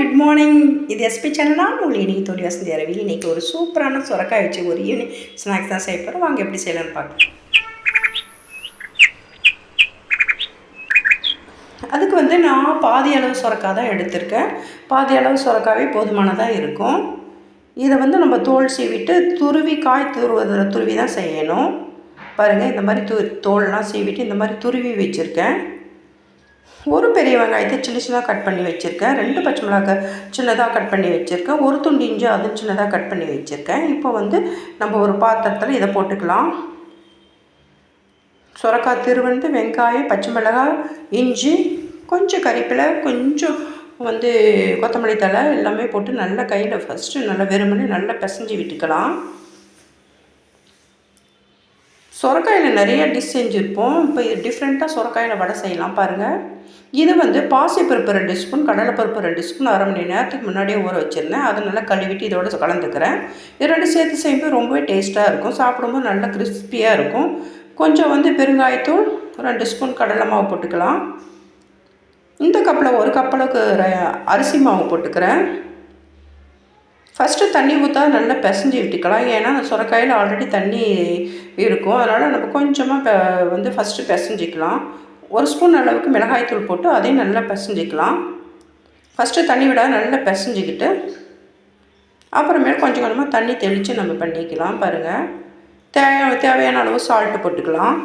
Good morning இது SP சேனலாக உங்களுக்கு உங்கள் இன்றைக்கி தோழி வசந்தி அரவி இன்றைக்கி ஒரு சூப்பரான சுரக்காய் வச்சு ஒரு ஈவினிங் ஸ்நாக்ஸ் தான் செய்ய போகிறோம் வாங்க எப்படி செய்யலாம்னு பார்க்கலாம். அதுக்கு வந்து நான் பாதி அளவு சுரக்காய் தான் எடுத்திருக்கேன். பாதி அளவு சுரக்காவே போதுமானதாக இருக்கும். இதை வந்து நம்ம தோல் சீவிட்டு துருவி காய் துருவதில் துருவி தான் செய்யணும். பாருங்கள் இந்த மாதிரி து தோல்லாம் சீவிட்டு இந்த மாதிரி துருவி வச்சுருக்கேன். ஒரு பெரிய வெங்காயத்தை சின்ன சின்னதாக கட் பண்ணி வச்சுருக்கேன். ரெண்டு பச்சை மிளகாய் சின்னதாக கட் பண்ணி வச்சுருக்கேன். ஒரு துண்டு இஞ்சி அதுவும் சின்னதாக கட் பண்ணி வச்சுருக்கேன். இப்போ வந்து நம்ம ஒரு பாத்திரத்தில் இதை போட்டுக்கலாம். சுரக்காய் திருவந்து வெங்காயம் பச்சை மிளகாய் இஞ்சி கொஞ்சம் கறிப்பிலை கொஞ்சம் வந்து கொத்தமல்லி தழை எல்லாமே போட்டு நல்லா கையில் ஃபஸ்ட்டு நல்லா வெறுமனே நல்லா பிசைஞ்சு விட்டுக்கலாம். சுரக்காயில் நிறைய டிஷ் செஞ்சுருப்போம். இப்போ டிஃப்ரெண்ட்டாக சுரக்காயில் வடை செய்யலாம் பாருங்கள் இது வந்து பாசிப்பருப்பு ரெண்டு ஸ்பூன் கடலைப்பருப்பு ரெண்டு ஸ்பூன் அரை மணி நேரத்துக்கு முன்னாடியே ஊற வச்சுருந்தேன். அதை நல்லா கழுவிட்டு இதோட கலந்துக்கிறேன். இது ரெண்டு சேர்த்து செய்யும்போது ரொம்பவே டேஸ்ட்டாக இருக்கும். சாப்பிடும்போது நல்லா கிறிஸ்பியாக இருக்கும். கொஞ்சம் வந்து பெருங்காயத்தூள் ரெண்டு ஸ்பூன் கடலை மாவு போட்டுக்கலாம். இந்த கப்பில் ஒரு கப்பளவுக்கு அரிசி மாவு போட்டுக்கிறேன். ஃபஸ்ட்டு தண்ணி ஊற்றா நல்லா பிசைஞ்சு விட்டுக்கலாம் ஏன்னா அந்த சுரக்காயில் ஆல்ரெடி தண்ணி இருக்கும். அதனால் நம்ம கொஞ்சமாக வந்து ஃபஸ்ட்டு பிசைஞ்சிக்கலாம். ஒரு ஸ்பூன் அளவுக்கு மிளகாய்த்தூள் போட்டு அதையும் நல்லா பிசைஞ்சிக்கலாம். ஃபஸ்ட்டு தண்ணி விடாத நல்லா பிசைஞ்சிக்கிட்டு அப்புறமேல் கொஞ்சம் கொஞ்சமாக தண்ணி தெளித்து நம்ம பண்ணிக்கலாம் பாருங்கள் தேவை தேவையான அளவு சால்ட்டு போட்டுக்கலாம்.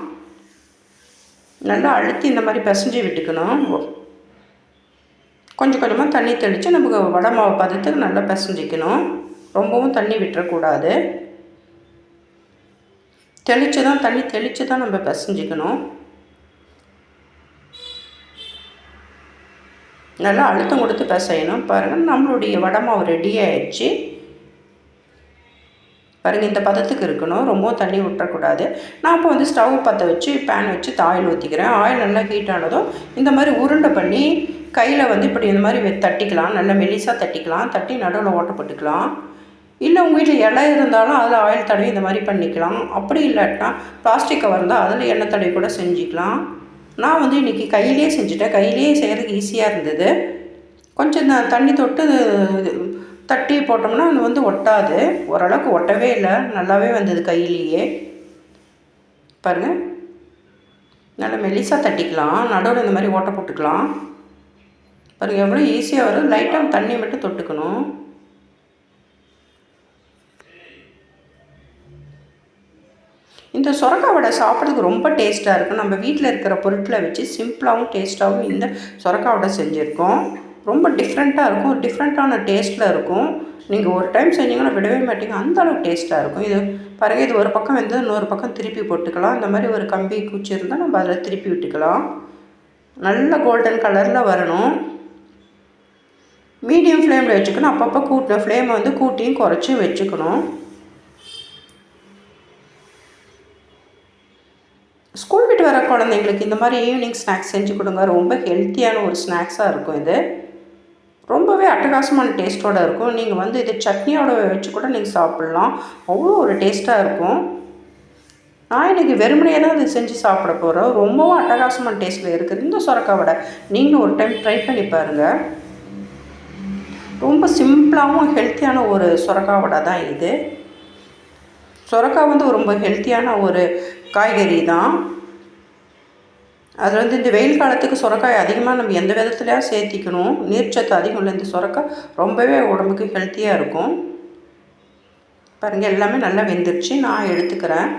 நல்லா அழுத்தி இந்த மாதிரி பிசைஞ்சு விட்டுக்கணும். கொஞ்சம் கொஞ்சமாக தண்ணி தெளித்து நமக்கு வடை மாவு பதத்துக்கு நல்லா பிசைஞ்சிக்கணும். ரொம்பவும் தண்ணி விட்டுறக்கூடாது. தெளித்து தான் தண்ணி தெளித்து தான் நம்ம பிசைஞ்சிக்கணும். நல்லா அழுத்தம் கொடுத்து பிசையணும். பாருங்கள் நம்மளுடைய வடை மாவு ரெடி ஆயிடுச்சு. பாருங்கள் இந்த பதத்துக்கு இருக்கணும். ரொம்பவும் தண்ணி விட்டுறக்கூடாது நான் இப்போ வந்து ஸ்டவ் பற்ற வச்சு பேன் வச்சு ஆயில் ஊற்றிக்கிறேன் ஆயில் நல்லா ஹீட் ஆனதும் இந்த மாதிரி உருண்டை பண்ணி கையில் வந்து இப்படி இந்த மாதிரி தட்டிக்கலாம். நல்லா மெலிசாக தட்டிக்கலாம். தட்டி நடுவில் ஓட்ட போட்டுக்கலாம். இல்லை உங்கள் வீட்டில் இலை இருந்தாலும் அதில் ஆயில் தடவி இந்த மாதிரி பண்ணிக்கலாம். அப்படி இல்லாட்டினா பிளாஸ்டிக் கவர் இருந்தால் அதில் எண்ணெய் தடவி கூட செஞ்சுக்கலாம். நான் வந்து இன்றைக்கி கையிலே செஞ்சுட்டேன். கையிலே செய்கிறதுக்கு ஈஸியாக இருந்தது. கொஞ்சம் தண்ணி தொட்டு தட்டி போட்டோம்னா அது வந்து ஒட்டாது. ஓரளவுக்கு ஒட்டவே இல்லை. நல்லாவே வந்தது கையிலேயே. பாருங்கள் நல்லா மெலிசாக தட்டிக்கலாம். நடுவில் இந்த மாதிரி ஓட்ட போட்டுக்கலாம். பாருங்கள் எவ்வளோ ஈஸியாக வரும். லைட்டாக தண்ணி மட்டும் தொட்டுக்கணும். இந்த சுரக்கா வடை சாப்பிட்றதுக்கு ரொம்ப டேஸ்ட்டாக இருக்கும். நம்ம வீட்டில் இருக்கிற பொருட்களை வச்சு சிம்பிளாகவும் டேஸ்ட்டாகவும் இந்த சுரக்கா வடை செஞ்சுருக்கோம். ரொம்ப டிஃப்ரெண்ட்டாக இருக்கும். டிஃப்ரெண்ட்டான டேஸ்ட்டில் இருக்கும். நீங்கள் ஒரு டைம் செஞ்சீங்கன்னா விடவே மாட்டீங்க. அந்த அளவுக்கு டேஸ்ட்டாக இருக்கும். இது பாருங்கள் இது ஒரு பக்கம் வந்து இன்னொரு பக்கம் திருப்பி போட்டுக்கலாம். இந்த மாதிரி ஒரு கம்பி குச்சி இருந்தால் நம்ம அதில் திருப்பி விட்டுக்கலாம். நல்ல கோல்டன் கலரில் வரணும். மீடியம் ஃப்ளேமில் வச்சுக்கணும். அப்பப்போ கூட்டின ஃப்ளேமை வந்து கூட்டியும் குறைச்சியும் வச்சுக்கணும். ஸ்கூல் விட்டு வர குழந்தைங்களுக்கு இந்த மாதிரி ஈவினிங் ஸ்நாக்ஸ் செஞ்சு கொடுங்க. ரொம்ப ஹெல்த்தியான ஒரு ஸ்நாக்ஸாக இருக்கும் இது. ரொம்பவே அட்டகாசமான டேஸ்ட்டோடு இருக்கும். நீங்கள் வந்து இது சட்னியோட வச்சு கூட நீங்கள் சாப்பிட்லாம். அவ்வளோ ஒரு டேஸ்ட்டாக இருக்கும். நான் இன்றைக்கி வெறுமனையே தான் இது செஞ்சு சாப்பிட போகிறோம் ரொம்பவும் அட்டகாசமான டேஸ்ட்டில் இருக்குது. இந்த சுரக்காய் வடை நீங்களும் ஒரு டைம் ட்ரை பண்ணி பாருங்கள் ரொம்ப சிம்பிளாகவும் ஹெல்த்தியான ஒரு சுரக்காய் வடை தான் இது. சுரக்காய் வந்து ரொம்ப ஹெல்த்தியான ஒரு காய்கறி தான். அதில் வந்து இந்த வெயில் காலத்துக்கு சுரக்காய் அதிகமாக நம்ம எந்த விதத்துலையா சேர்த்திக்கணும்? நீர்ச்சத்து அதிகம் இல்லை இந்த சுரக்காய் ரொம்பவே உடம்புக்கு ஹெல்த்தியாக இருக்கும். பாருங்கள் எல்லாமே நல்லா வெந்துருச்சு. நான் எடுத்துக்கிறேன்.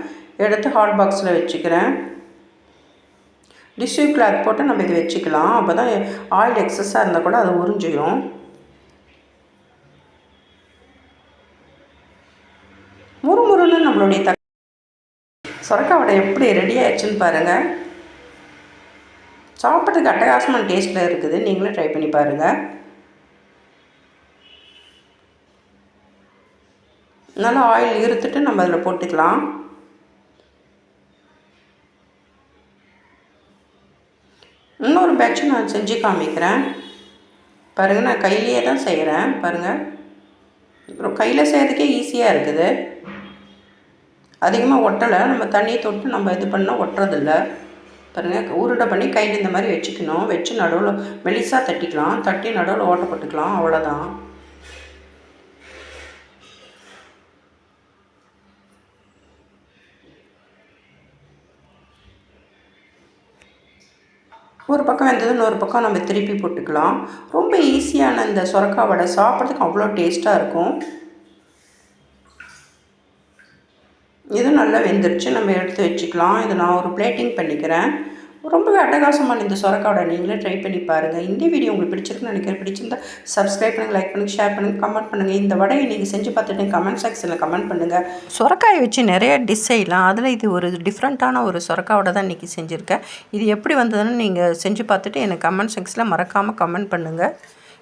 எடுத்து ஹாட் பாக்ஸில் வச்சுக்கிறேன். டிஷ்யூ கிளாத் போட்டு நம்ம இதை வச்சுக்கலாம். அப்போ தான் ஆயில் எக்ஸஸாக இருந்தால் கூட அது உறிஞ்சிடும் முறுமுறுன்னு நம்மளுடைய த சொரக்காய் வடை எப்படி ரெடி ஆயிடுச்சுன்னு பாருங்கள் சாப்பிட்றதுக்கு அட்டகாசமான டேஸ்ட்டில் இருக்குது. நீங்களும் ட்ரை பண்ணி பாருங்கள் நல்லா ஆயில் இருத்துட்டு நம்ம அதில் போட்டுக்கலாம். இன்னொரு பேட்சும் நான் செஞ்சு காமிக்கிறேன். பாருங்கள் நான் கையிலேயே தான் செய்கிறேன் பாருங்கள் அப்புறம் கையில் செய்கிறதுக்கே ஈஸியாக இருக்குது. அதிகமாக ஒட்டலை. நம்ம தண்ணியை தொட்டு நம்ம இது பண்ணால் ஒட்டுறதில்ல. பாருங்கள் உருண்டை பண்ணி கையில் இந்த மாதிரி வச்சுக்கணும். வச்சு நடுவில் மெலிசாக தட்டிக்கலாம். தட்டி நடுவில் ஓட்ட போட்டுக்கலாம். அவ்வளோதான் ஒரு பக்கம் வெந்தது இன்னொரு பக்கம் நம்ம திருப்பி போட்டுக்கலாம். ரொம்ப ஈஸியான இந்த சுரக்காய் வடை. சாப்பிட்றதுக்கு அவ்வளோ டேஸ்ட்டாக இருக்கும். இது நல்லா வெந்துருச்சு. நம்ம எடுத்து வச்சுக்கலாம். இதை நான் ஒரு பிளேட்டிங் பண்ணிக்கிறேன். ரொம்பவே அட்டகாசமான இந்த சொரக்காவோட நீங்களே ட்ரை பண்ணி பாருங்கள் இந்த வீடியோ உங்களுக்கு பிடிச்சிருக்குன்னு நினைக்கிறேன். பிடிச்சிருந்தா சப்ஸ்கிரைப் பண்ணுங்கள் லைக் பண்ணுங்கள் ஷேர் பண்ணுங்கள் கமெண்ட் பண்ணுங்கள் இந்த வடையை நீங்கள் செஞ்சு பார்த்துட்டு கமெண்ட் செக்ஷனில் கமெண்ட் பண்ணுங்கள் சொரக்காயை வச்சு நிறைய டிஷ் செய்யலாம். அதில் இது ஒரு டிஃப்ரெண்ட்டான ஒரு சொரக்காவோட தான் இன்றைக்கி செஞ்சுருக்கேன். இது எப்படி வந்ததுன்னு நீங்கள் செஞ்சு பார்த்துட்டு எனக்கு கமெண்ட் செக்ஷனில் மறக்காமல் கமெண்ட் பண்ணுங்கள்